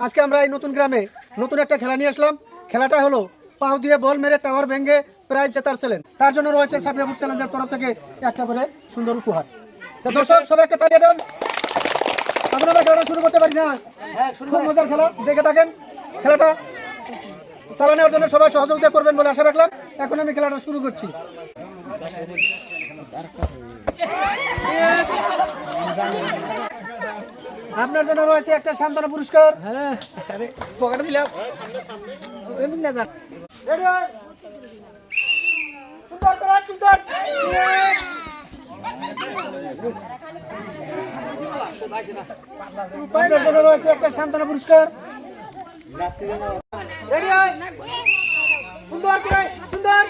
আজকে আমরা এই নতুন গ্রামে নতুন একটা খেলা নিয়ে আসলাম। খেলাটা হলো পাও দিয়ে বল মেরে টাওয়ার ভেঙে প্রাইজ জেতার চ্যালেঞ্জ তার জন্য রয়েছে সাবিয়া বুক চ্যালেঞ্জের তরফ থেকে একটা করে সুন্দর উপহার। দর্শক, সবাই একটা তালিয়ে দেন। এখন আমরা খেলাটা শুরু করতে পারি না? খুব মজার খেলা, দেখে থাকেন। খেলাটা চালানোর জন্য সবাই সহযোগিতা করবেন বলে আশা রাখলাম। এখন আমি খেলাটা শুরু করছি। আপনার জন্য রয়েছে একটা সান্ত্বনা পুরস্কার। হ্যাঁ পকেটে দিলাম। না যান। রেডি সুন্দর করে সুন্দর। আপনার জন্য রয়েছে একটা সান্ত্বনা পুরস্কার। রেডি সুন্দর করে সুন্দর।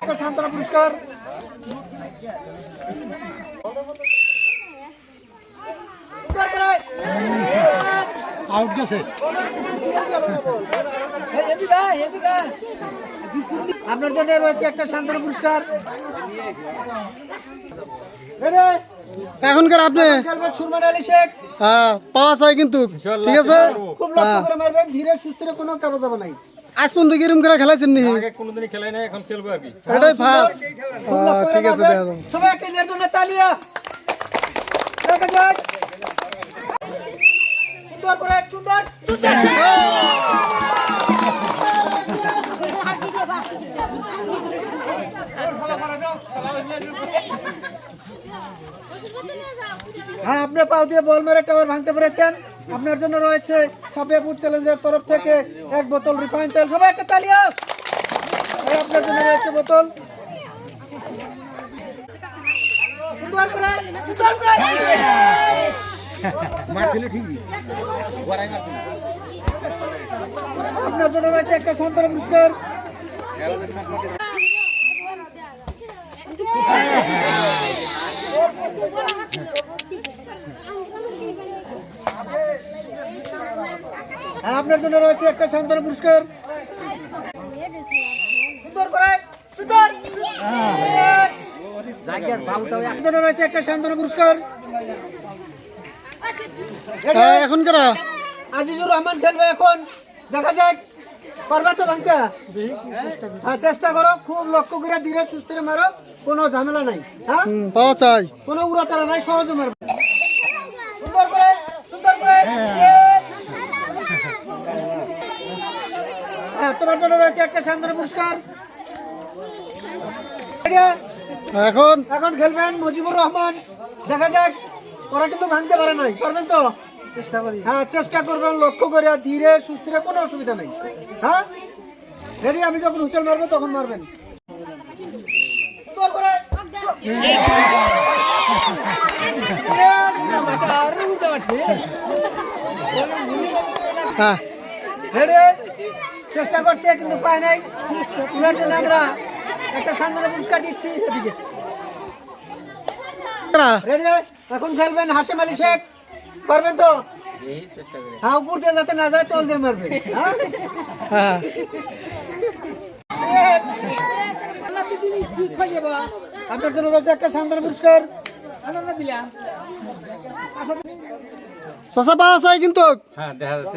একটা সান্ত্বনা পুরস্কার সুন্দর করে আউট গেছে। আপনার জন্য রয়েছে একটা শান্তনু পুরস্কার। এখনকার আপনি হ্যাঁ পাওয়া চাই কিন্তু। ঠিক আছে? খুব লক্ষ্য করে মারবেন ধীরে সুস্থে কোনো কাগজ যাবে নাই। আজ পর্যন্ত কিরম করে খেলাইছেন নি? আগে কোনোদিনই খেলাই নাই এখন খেলব কি এটাই ফার্স্ট করে ঠিক আছে। সবাই একটা জন্য তালিয়া। দেখা যাক। সুন্দর করে, সুন্দর সুন্দর। হ্যাঁ আপনি পাও দিয়ে বল মেরে টাওয়ার ভাঙতে পেরেছেন। আপনার জন্য রয়েছে সাপিয়াপুর চ্যালেঞ্জের তরফ থেকে এক বোতল রিফাইন তেল। সবাই একটা তালিয়া আপনার জন্য রয়েছে বোতল। সুন্দর করে সুন্দর করে। আপনার জন্য রয়েছে একটা সান্ত্বনা পুরস্কার হ্যাঁ আপনার জন্য রয়েছে একটা সান্ত্বনা পুরস্কার সুন্দর করে সুন্দর। রয়েছে একটা সান্ত্বনা পুরস্কার এখনকার আজিজুর রহমান খেলবে এখন। দেখা যাক পারবা তো ভাঙতে? হ্যাঁ চেষ্টা করো খুব লক্ষ্য করে ধীরে সুস্থ মারো কোনো ঝামেলা নাই হ্যাঁ? পাওয়া চাই। কোনো উড়াতারা নাই সহজে মারবে। সুন্দর করে সুন্দর করে হ্যাঁ তোমার জন্য রয়েছে একটা সান্ত্বনা পুরস্কার। এখন? এখন খেলবেন মুজিবুর রহমান। দেখা যাক ওরা কিন্তু ভাঙতে পারে নাই। পারবেন তো? চেষ্টা করি। হ্যাঁ চেষ্টা করবেন লক্ষ্য করে ধীরে সুস্থিরে কোনো অসুবিধা নেই। হ্যাঁ? রেডি আমি যখন হুসেল মারবো তখন মারবেন। হ্যাঁ। রেডি চেষ্টা করছে কিন্তু পায় নাই। ওনার জন্য আমরা একটা সান্ত্বনা পুরস্কার দিচ্ছি এদিকে। রেডি এখন খেলবেন হাসেম আলী শেখ। পারবেন তো? হ্যাঁ উপর দিয়ে যাতে না যায় তল দিয়ে মারবেন। হ্যাঁ? হ্যাঁ আপনার জন্য রয়েছে একটা সান্ত্বনা পুরস্কার। শশা পাওয়া চাই কিন্তু। হ্যাঁ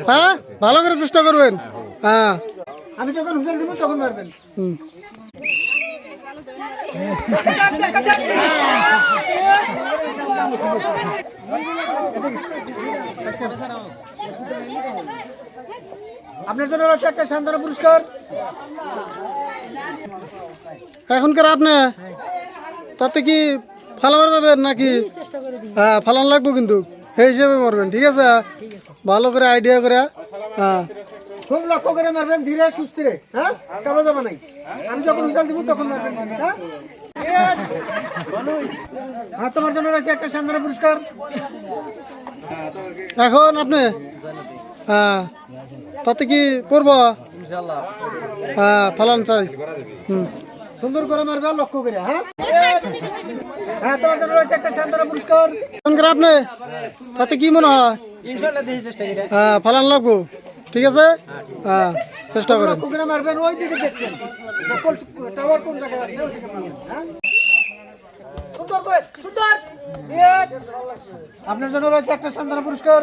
হ্যাঁ? ভালো করে চেষ্টা করবেন। হ্যাঁ আমি যখন হুসেল দিব তখন মারবেন। হুম। আপনার জন্য রয়েছে একটা সান্ত্বনা পুরস্কার। এখনকার আপনি তাতে কি ফালাবার পাবেন নাকি? হ্যাঁ ফালান লাগবো কিন্তু সেই হিসেবে মারবেন ঠিক আছে? ভালো করে আইডিয়া করে হ্যাঁ। খুব লক্ষ্য করে মারবেন ধীরে সুস্থিরে হ্যাঁ? কাবা যাবে নাই। আমি যখন হুসেল দিব তখন মারবেন হ্যাঁ? হ্যাঁ তোমার জন্য রয়েছে একটা সান্ত্বনা পুরস্কার। এখন আপনি হ্যাঁ। তাতে কি করব? হ্যাঁ ফালান চাই। হুম। সুন্দর করে মারবে লক্ষ্য করে হ্যাঁ? হ্যাঁ তোমার জন্য রয়েছে একটা সান্ত্বনা পুরস্কার। আপনি? তাতে কি মনে হয়? হ্যাঁ ফালান লাগবো। ঠিক আছে? হ্যাঁ চেষ্টা করেন। লক্ষ্য করে মারবেন ওই দিকে দেখবেন টাওয়ার কোন জায়গায় আছে ওই দিকে মারবেন হ্যাঁ? সুন্দর করে সুন্দর। আপনার জন্য রয়েছে একটা সান্ত্বনা পুরস্কার।